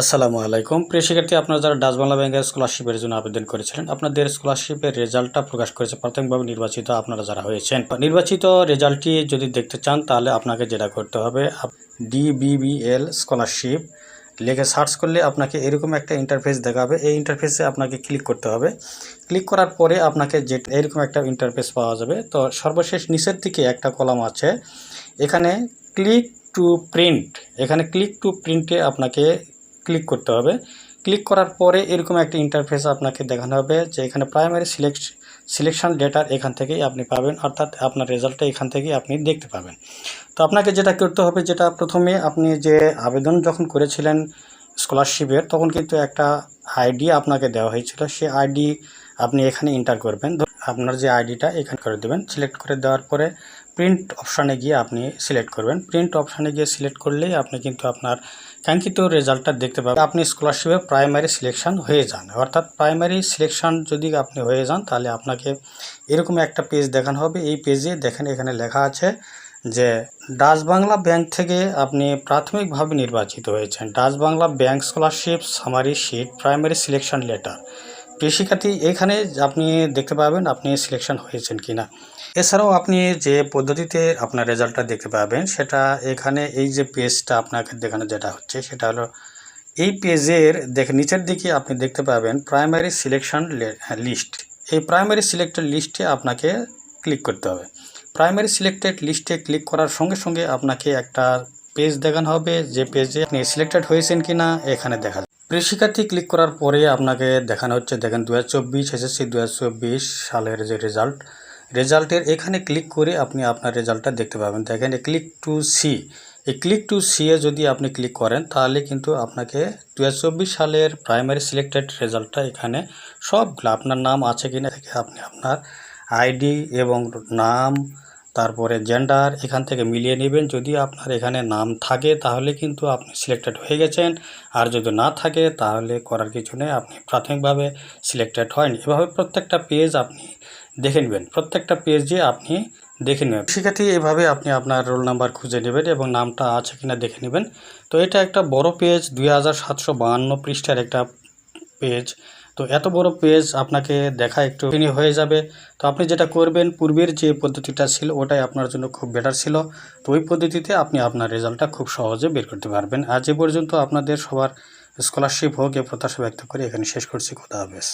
আসসালামু আলাইকুম। প্রিয় শিক্ষার্থী, আপনারা যারা ডাচ বাংলা ব্যাংকের স্কলারশিপের জন্য আবেদন করেছিলেন, আপনাদের স্কলারশিপের রেজাল্টটা প্রকাশ করেছে প্রাথমিকভাবে নির্বাচিত আপনারা যারা হয়েছেন। নির্বাচিত রেজাল্টটি যদি দেখতে চান, তাহলে আপনাকে যেটা করতে হবে ডিবিবিএল স্কলারশিপ লিখে সার্চ করলে আপনাকে এরকম একটা ইন্টারফেস দেখাবে। এই ইন্টারফেসে আপনাকে ক্লিক করতে হবে। ক্লিক করার পরে আপনাকে যে এরকম একটা ইন্টারফেস পাওয়া যাবে। তো সর্বশেষ নিচের দিকে একটা কলাম আছে। এখানে ক্লিক টু প্রিন্ট এখানে ক্লিক টু প্রিন্টে আপনাকে ক্লিক করতে হবে। ক্লিক করার পরে এরকম একটা ইন্টারফেস আপনাকে দেখানো হবে যে এখানে প্রাইমারি সিলেক্ট সিলেকশন ডেটার এখান থেকেই আপনি পাবেন, অর্থাৎ আপনার রেজাল্টটা এখান থেকেই আপনি দেখতে পাবেন। তো আপনাকে যেটা করতে হবে, যেটা প্রথমে আপনি যে আবেদন যখন করেছিলেন স্কলারশিপের তখন কিন্তু একটা আইডি আপনাকে দেওয়া হয়েছিল। সেই আইডি আপনি এখানে এন্টার করবেন। আপনার যে আইডিটা এখানে করে দেবেন। সিলেক্ট করে দেওয়ার পরে প্রিন্ট অপশানে গিয়ে আপনি সিলেক্ট করবেন। প্রিন্ট অপশানে গিয়ে সিলেক্ট করলেই আপনি কিন্তু আপনার কাঙ্ক্ষিত রেজাল্টটা দেখতে পাবেন। আপনি স্কলারশিপে প্রাইমারি সিলেকশন হয়ে যান। অর্থাৎ প্রাইমারি সিলেকশন যদি আপনি হয়ে যান, তাহলে আপনাকে এরকম একটা পেজ দেখানো হবে। এই পেজে দেখেন এখানে লেখা আছে যে ডাচ বাংলা ব্যাংক থেকে আপনি প্রাথমিকভাবে নির্বাচিত হয়েছেন। Dutch Bangla bank scholarship summary sheet primary selection letter শিক্ষার্থী এখানে আপনি দেখতে পাবেন আপনি সিলেকশন হয়েছেন কিনা। এছাড়াও আপনি যে পদ্ধতিতে আপনার রেজাল্টটা দেখতে পাবেন, সেটা এখানে এই যে পেজটা আপনাকে দেখানো যেটা হচ্ছে, সেটা হলো এই পেজের দেখে, নিচের দিকে আপনি দেখতে পাবেন প্রাইমারি সিলেকশন লিস্ট এই প্রাইমারি সিলেক্টেড লিস্টে আপনাকে ক্লিক করতে হবে। প্রাইমারি সিলেক্টেড লিস্টে ক্লিক করার সঙ্গে সঙ্গে আপনাকে একটা পেজ দেখানো হবে, যে পেজে আপনি সিলেক্টেড হয়েছেন কি না এখানে দেখা যাবে ক্লিক করার পরে আপনাকে দেখানো হচ্ছে, দেখেন দু হাজার চব্বিশ দু সালের যে রেজাল্ট। রেজাল্টের এখানে ক্লিক করে আপনি আপনার রেজাল্টটা দেখতে পাবেন। দেখেন ক্লিক টু সি। এই ক্লিক টু সি এ যদি আপনি ক্লিক করেন, তাহলে কিন্তু আপনাকে দু হাজার চব্বিশ সালের প্রাইমারি সিলেক্টেড রেজাল্টটা এখানে সবগুলো, আপনার নাম আছে কিনা থেকে আপনি আপনার আইডি এবং নাম তারপরে জেন্ডার এখান থেকে মিলিয়ে নেবেন। যদি আপনার এখানে নাম থাকে, তাহলে কিন্তু আপনি সিলেক্টেড হয়ে গেছেন। আর যদি না থাকে, তাহলে করার কিছু নেই। আপনি প্রাথমিকভাবে সিলেক্টেড হয়নি। এভাবে প্রত্যেকটা পেজ আপনি দেখে নেবেন। প্রত্যেকটা পেজে আপনি দেখে নেবেন। শিক্ষার্থী, এভাবে আপনি আপনার রোল নাম্বার খুঁজে নেবেন এবং নামটা আছে কিনা দেখে নেবেন। তো এটা একটা বড় পেজ দুই পৃষ্ঠার একটা পেজ তো এত বড় পেজ আপনাকে দেখা একটু হয়ে যাবে। তো আপনি যেটা করবেন, পূর্বের যে পদ্ধতিটা ছিল, ওটাই আপনার জন্য খুব বেটার ছিল। তো ওই পদ্ধতিতে আপনি আপনার রেজাল্টটা খুব সহজে বের করতে পারবেন। আজ এ পর্যন্ত আপনাদের সবার স্কলারশিপ হোক, এ প্রত্যাশা ব্যক্ত করে এখানে শেষ করছি। খোদা হাফেজ।